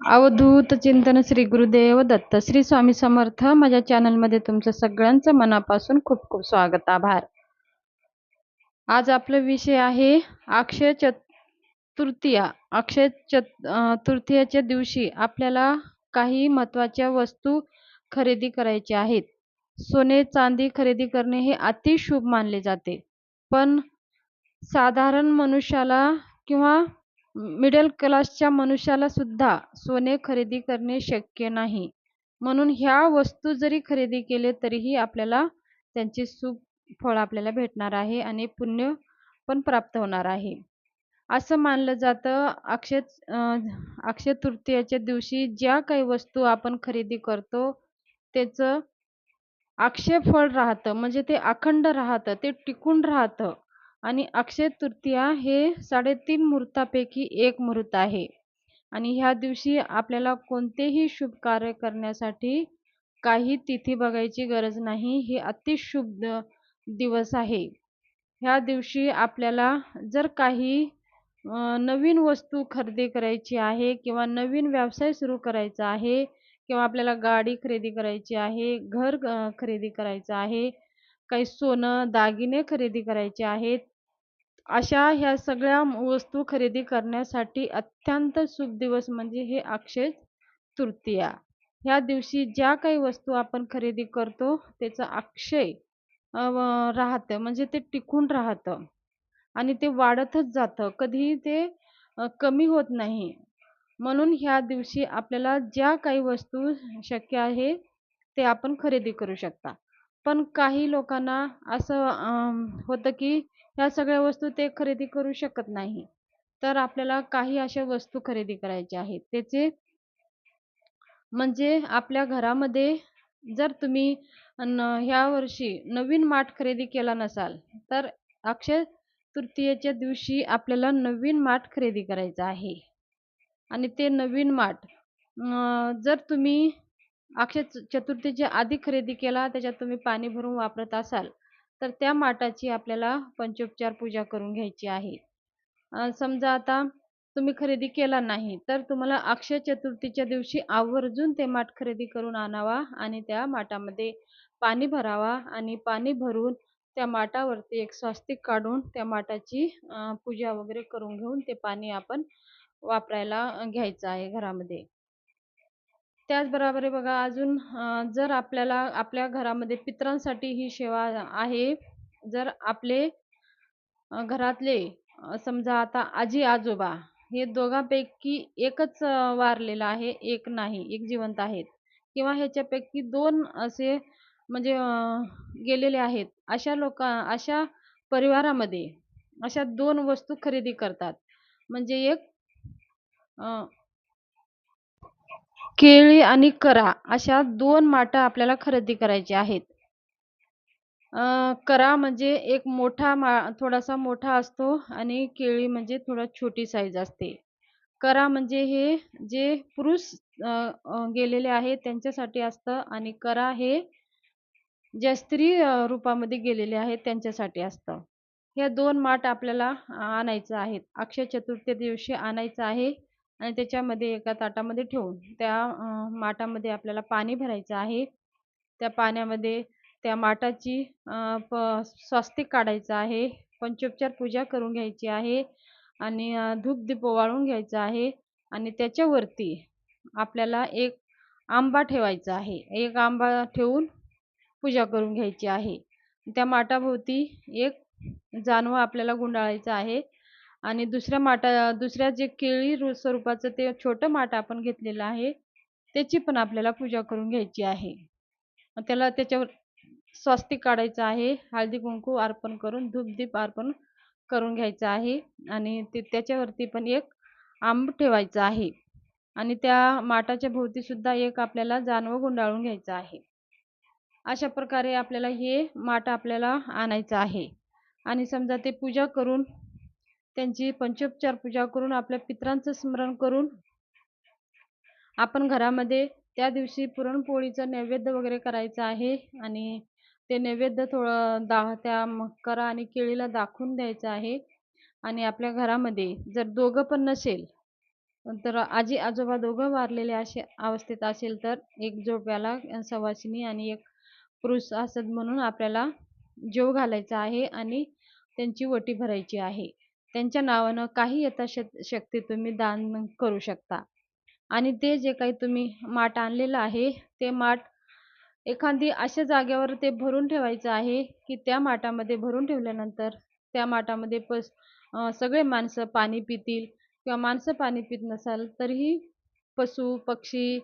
अवधूत चिंतन श्री गुरुदेव दत्त श्री स्वामी समर्थ. माझ्या चॅनलमध्ये तुमचं सगळ्यांचं मनापासून खूप खूप स्वागत आभार. आज आपला विषय आहे अक्षय चतुर्थीया अक्षय चत तृतीयाच्या दिवशी आपल्याला काही महत्त्वाच्या वस्तू खरेदी करायच्या आहेत. सोने चांदी खरेदी करणे हे अति शुभ मानले जाते. पण साधारण मनुष्याला किंवा मिडल क्लासच्या मनुष्याला सुद्धा सोने खरेदी करणे शक्य नाही. म्हणून ह्या वस्तू जरी खरेदी केले तरीही आपल्याला त्यांचे सुख फळ आपल्याला भेटणार आहे आणि पुण्य पण प्राप्त होणार आहे. असं मानलं जातं अक्षय अक्षय तृतीयाच्या दिवशी ज्या काही वस्तू आपण खरेदी करतो त्याचं अक्षय फळ राहतं म्हणजे ते अखंड राहतं ते टिकून राहतं. आणि अक्षय तृतीया हे साडेतीन मुहूर्तापैकी एक मुहूर्त आहे. आणि ह्या दिवशी आपल्याला कोणतेही शुभ कार्य करण्यासाठी काही तिथी बघायची गरज नाही. हे अतिशुभ दिवस आहे. ह्या दिवशी आपल्याला जर काही नवीन वस्तू खरेदी करायची आहे किंवा नवीन व्यवसाय सुरू करायचा आहे किंवा आपल्याला गाडी खरेदी करायची आहे घर खरेदी करायचं आहे काही सोनं दागिने खरेदी करायचे आहेत अशा ह्या सगळ्या वस्तू खरेदी करण्यासाठी अत्यंत शुभ दिवस म्हणजे हे अक्षय तृतीया. ह्या दिवशी ज्या काही वस्तू आपण खरेदी करतो त्याचं अक्षय राहतं. म्हणजे ते टिकून राहतं. आणि ते वाढतच जातं. कधीही ते कमी होत नाही. म्हणून ह्या दिवशी आपल्याला ज्या काही वस्तू शक्य आहे ते आपण खरेदी करू शकता. पण काही लोकांना असं अं, होतं की ह्या सगळ्या वस्तू ते खरेदी करू शकत नाही. तर आपल्याला काही अशा वस्तू खरेदी करायच्या आहेत. त्याचे म्हणजे आपल्या घरामध्ये जर तुम्ही ह्या वर्षी नवीन माठ खरेदी केला नसाल तर अक्षय तृतीयेच्या दिवशी आपल्याला नवीन माठ खरेदी करायचा आहे. आणि ते नवीन माठ जर तुम्ही अक्षय चतुर्थीच्या आधी खरेदी केला त्याच्यात तुम्ही पाणी भरून वापरत असाल तर त्या माठाची आपल्याला पंचोपचार पूजा करून घ्यायची आहे. समजा आता तुम्ही खरेदी केला नाही तर तुम्हाला अक्षय चतुर्थीच्या दिवशी आवर्जून ते माठ खरेदी करून आणावा आणि त्या माठामध्ये पाणी भरावा आणि पाणी भरून त्या माठावरती एक स्वास्तिक काढून त्या माठाची पूजा वगैरे करून घेऊन ते पाणी आपण वापरायला घ्यायचं आहे घरामध्ये. त्याचबरोबर आहे बघा अजून जर आपल्याला आपल्या घरामध्ये पितरांसाठी ही सेवा आहे जर आपले घरातले समजा आता आजी आजोबा हे दोघांपैकी एकच वारलेला वारलेलं आहे एक नाही एक जिवंत आहेत. किंवा ह्याच्यापैकी दोन असे म्हणजे गेलेले आहेत. अशा लोक अशा परिवारामध्ये अशा दोन वस्तू खरेदी करतात. म्हणजे एक केळी आणि करा अशा दोन माठा आपल्याला खरेदी करायची आहेत. अं, करा म्हणजे एक मोठा मा थोडासा मोठा असतो आणि केळी म्हणजे थोडा छोटी साईज असते. करा म्हणजे हे जे पुरुष अं, अं, गेलेले आहेत त्यांच्यासाठी असतं आणि करा हे ज्या स्त्री अं, रूपामध्ये गेलेले आहेत त्यांच्यासाठी असतं. ह्या दोन माठ आपल्याला आणायचं आहेत. अक्षय चतुर्थी दिवशी आणायचं आहे. आणि त्याच्यामध्ये एका ताटामध्ये ठेवून त्या माठामध्ये आपल्याला पाणी भरायचं आहे. त्या पाण्यामध्ये त्या माठाची प स्वास्तिक काढायचं आहे. पंचोपचार पूजा करून घ्यायची आहे. आणि धूप दीप ओवाळून घ्यायचं आहे. आणि त्याच्यावरती आपल्याला एक आंबा ठेवायचा आहे. एक आंबा ठेवून पूजा करून घ्यायची आहे. त्या माठाभोवती एक जानवं आपल्याला गुंडाळायचं आहे. आणि दुसऱ्या माठा दुसऱ्या जे केळी रु स्वरूपाचं ते छोटं माठ आपण घेतलेलं आहे त्याची पण आपल्याला पूजा करून घ्यायची आहे. त्याला त्याच्यावर स्वस्तिक काढायचं आहे हळदी कुंकू अर्पण करून धूपदीप अर्पण करून घ्यायचं आहे आणि ते त्याच्यावरती पण एक आंब ठेवायचं आहे. आणि त्या माठाच्या भोवती सुद्धा एक आपल्याला जानवं गुंडाळून घ्यायचं आहे. अशा प्रकारे आपल्याला हे माठ आपल्याला आणायचं आहे. आणि समजा ते पूजा करून त्यांची पंचोपचार पूजा करून आपल्या पित्रांचं स्मरण करून आपण घरामध्ये त्या दिवशी पुरणपोळीचं नैवेद्य वगैरे करायचं आहे आणि ते नैवेद्य थोडं दा त्या मकरा आणि केळीला दाखवून द्यायचं आहे. आणि आपल्या घरामध्ये जर दोघं पण नसेल तर आजी आजोबा दोघं वारलेले असे अवस्थेत असेल तर एक जोडप्याला सवासिनी आणि एक पुरुष असत म्हणून आपल्याला जेव घालायचा आहे आणि त्यांची वटी भरायची आहे. त्यांच्या नावानं काही यथाशक शक्ती तुम्ही दान करू शकता. आणि ते जे काही तुम्ही माठ आणलेलं आहे ते माठ एखादी अशा जागेवर ते भरून ठेवायचं आहे की त्या माठामध्ये भरून ठेवल्यानंतर त्या माठामध्ये पस सगळे माणसं पाणी पितील किंवा माणसं पाणी पित नसाल तरीही पशु पक्षी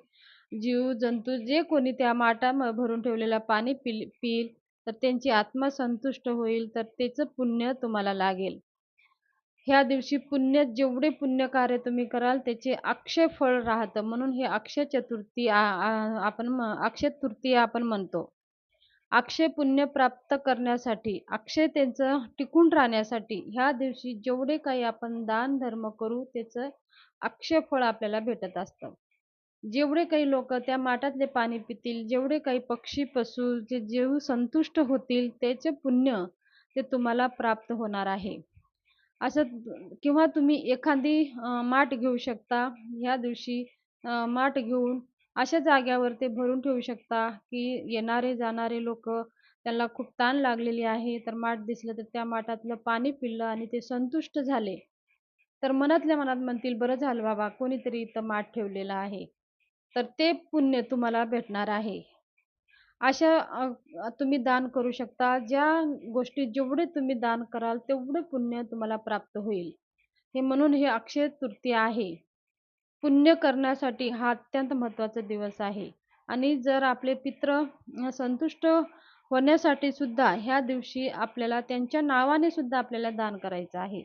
जीव जंतू जे कोणी त्या माठा भरून ठेवलेलं पाणी पिल पिईल तर त्यांची आत्मा संतुष्ट होईल तर त्याचं पुण्य तुम्हाला लागेल. ह्या दिवशी पुण्य जेवढे पुण्य कार्य तुम्ही कराल त्याचे अक्षय फळ राहतं. म्हणून हे अक्षय चतुर्थी आपण म- अक्षय तृतीया आपण म्हणतो. अक्षय पुण्य प्राप्त करण्यासाठी अक्षय त्यांचं टिकून राहण्यासाठी ह्या दिवशी जेवढे काही आपण दान धर्म करू त्याचं अक्षय फळ आपल्याला भेटत असतं. जेवढे काही लोक त्या माठातले पाणी पितील जेवढे काही पक्षी पशु जे जीव संतुष्ट होतील त्याचे पुण्य ते तुम्हाला प्राप्त होणार आहे. असं किंवा तुम्ही एखादी माठ घेऊ शकता. ह्या दिवशी माठ घेऊन अशा जाग्यावर ते भरून ठेवू शकता की येणारे जाणारे लोक त्यांना खूप ताण लागलेली आहे. तर माठ दिसलं तर त्या माठातलं पाणी पिलं आणि ते संतुष्ट झाले. तर मनातल्या मनात म्हणतील बरं झालं बाबा कोणीतरी इथं माठ ठेवलेलं आहे. तर ते पुण्य तुम्हाला भेटणार आहे. अशा तुम्ही दान करू शकता. ज्या गोष्टी जेवढे तुम्ही दान कराल तेवढे पुण्य तुम्हाला प्राप्त होईल. हे म्हणून हे अक्षय तृतीया आहे. पुण्य करण्यासाठी हा अत्यंत महत्त्वाचा दिवस आहे. आणि जर आपले पित्र संतुष्ट होण्यासाठी सुद्धा ह्या दिवशी आपल्याला त्यांच्या नावाने सुद्धा आपल्याला दान करायचं आहे.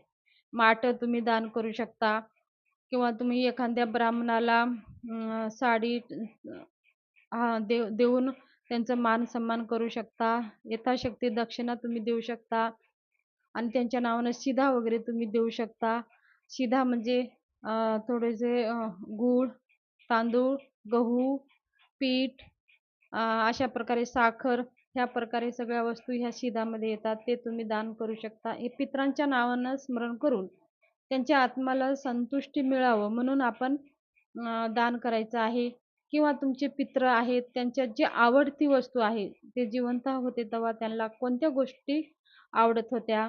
माठ तुम्ही दान करू शकता. किंवा तुम्ही एखाद्या ब्राह्मणाला साडी हा देव देऊन त्यांचा मान सन्मान करू शकता. यथाशक्ती दक्षिणा तुम्ही देऊ शकता. आणि त्यांच्या नावानं शिधा वगैरे तुम्ही देऊ शकता. शिधा म्हणजे थोडेसे गूळ तांदूळ गहू पीठ अशा प्रकारे साखर ह्या प्रकारे सगळ्या वस्तू ह्या शिधामध्ये येतात. ते तुम्ही दान करू शकता. हे पित्रांच्या नावानं स्मरण करून त्यांच्या आत्म्याला संतुष्टी मिळावं म्हणून आपण दान करायचं आहे. किंवा तुमचे पित्र आहेत त्यांच्या जी आवडती वस्तू आहे ते जिवंत होते तेव्हा त्यांना कोणत्या गोष्टी आवडत होत्या?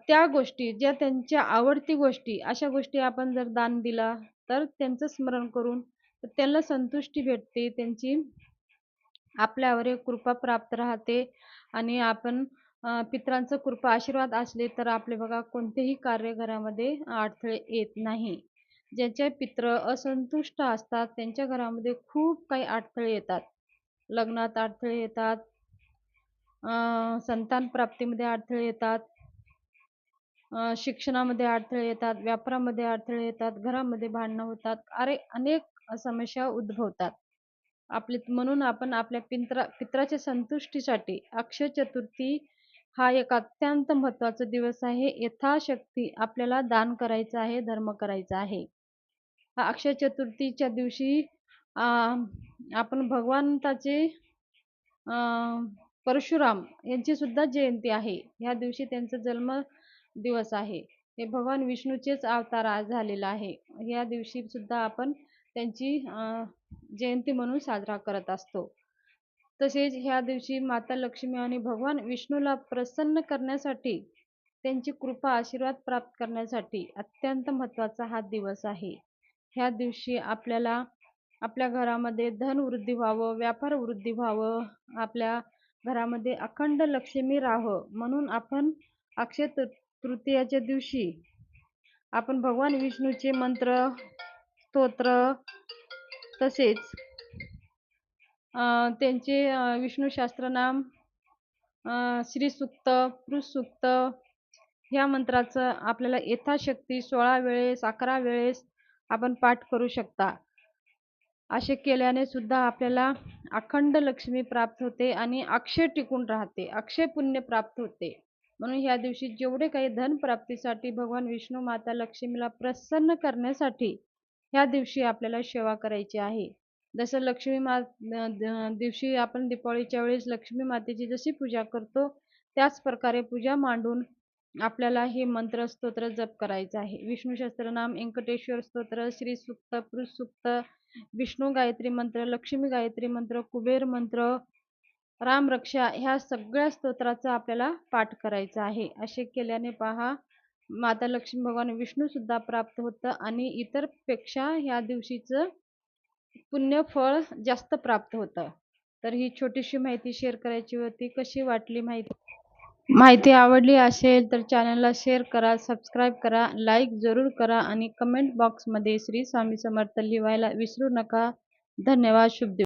त्या गोष्टी ज्या त्यांच्या आवडती गोष्टी अशा गोष्टी आपण जर दान दिला तर त्यांचं स्मरण करून तर त्यांना संतुष्टी भेटते त्यांची आपल्यावर एक कृपा प्राप्त राहते आणि आपण पित्रांचं कृपा आशीर्वाद असले तर आपले बघा कोणतेही कार्य घरामध्ये अडथळे येत नाही. ज्यांचे पित्र असंतुष्ट असतात त्यांच्या घरामध्ये खूप काही अडथळे येतात. लग्नात अडथळे येतात. संतान प्राप्तीमध्ये अडथळे येतात. शिक्षणामध्ये अडथळे येतात. व्यापारामध्ये अडथळे येतात. घरामध्ये भांडणं होतात. अरे अनेक समस्या उद्भवतात. आपले म्हणून आपण आपल्या पिंत्रा पित्राच्या संतुष्टीसाठी अक्षय चतुर्थी हा एक अत्यंत महत्त्वाचा दिवस आहे. यथाशक्ती आपल्याला दान करायचं आहे धर्म करायचा आहे. अक्षय चतुर्थीच्या दिवशी आपण भगवंताचे परशुराम यांची सुद्धा जयंती आहे. ह्या दिवशी त्यांचा जन्म दिवस आहे. हे भगवान विष्णूचेच अवतार आज झालेला आहे. ह्या दिवशी सुद्धा आपण त्यांची जयंती म्हणून साजरा करत असतो. तसेच ह्या दिवशी माता लक्ष्मी आणि भगवान विष्णूला प्रसन्न करण्यासाठी त्यांची कृपा आशीर्वाद प्राप्त करण्यासाठी अत्यंत महत्त्वाचा हा दिवस आहे. ह्या दिवशी आपल्याला आपल्या घरामध्ये धन वृद्धी व्हावं व्यापार वृद्धी व्हावं आपल्या घरामध्ये अखंड लक्ष्मी राहावं म्हणून आपण अक्षय तृ तृतीयाच्या दिवशी आपण भगवान विष्णूचे मंत्र स्तोत्र तसेच त्यांचे विष्णू सहस्त्रनाम श्रीसुक्त श्रीसूक्त ह्या मंत्राचं आपल्याला यथाशक्ती सोळा वेळेस अकरा वेळेस आपण पाठ करू शकता. असे केल्याने सुद्धा आपल्याला अखंड लक्ष्मी प्राप्त होते आणि अक्षय टिकून राहते अक्षय पुण्य प्राप्त होते. म्हणून ह्या दिवशी जेवढे काही धन प्राप्तीसाठी भगवान विष्णू माता लक्ष्मीला प्रसन्न करण्यासाठी ह्या दिवशी आपल्याला सेवा करायची आहे. जसं लक्ष्मी मा दिवशी आपण दीपावळीच्या वेळेस लक्ष्मी मातेची जशी पूजा करतो त्याच प्रकारे पूजा मांडून आपल्याला हे मंत्र स्तोत्र जप करायचं आहे. विष्णू सहस्त्रनाम व्यंकटेश्वर स्तोत्र श्री सुक्त पुरुष सुक्त विष्णू गायत्री मंत्र लक्ष्मी गायत्री मंत्र कुबेर मंत्र राम रक्षा ह्या सगळ्या स्तोत्राचा आपल्याला पाठ करायचा आहे. असे केल्याने पहा माता लक्ष्मी भगवान विष्णू सुद्धा प्राप्त होतं आणि इतरपेक्षा ह्या दिवशीचं पुण्य फळ जास्त प्राप्त होतं. तर ही छोटीशी माहिती शेअर करायची होती. कशी वाटली माहिती माहिती आवडली असेल तर चॅनलला शेअर करा सबस्क्राईब करा लाईक जरूर करा आणि कमेंट बॉक्समध्ये श्री स्वामी समर्थ लिहायला विसरू नका. धन्यवाद शुभ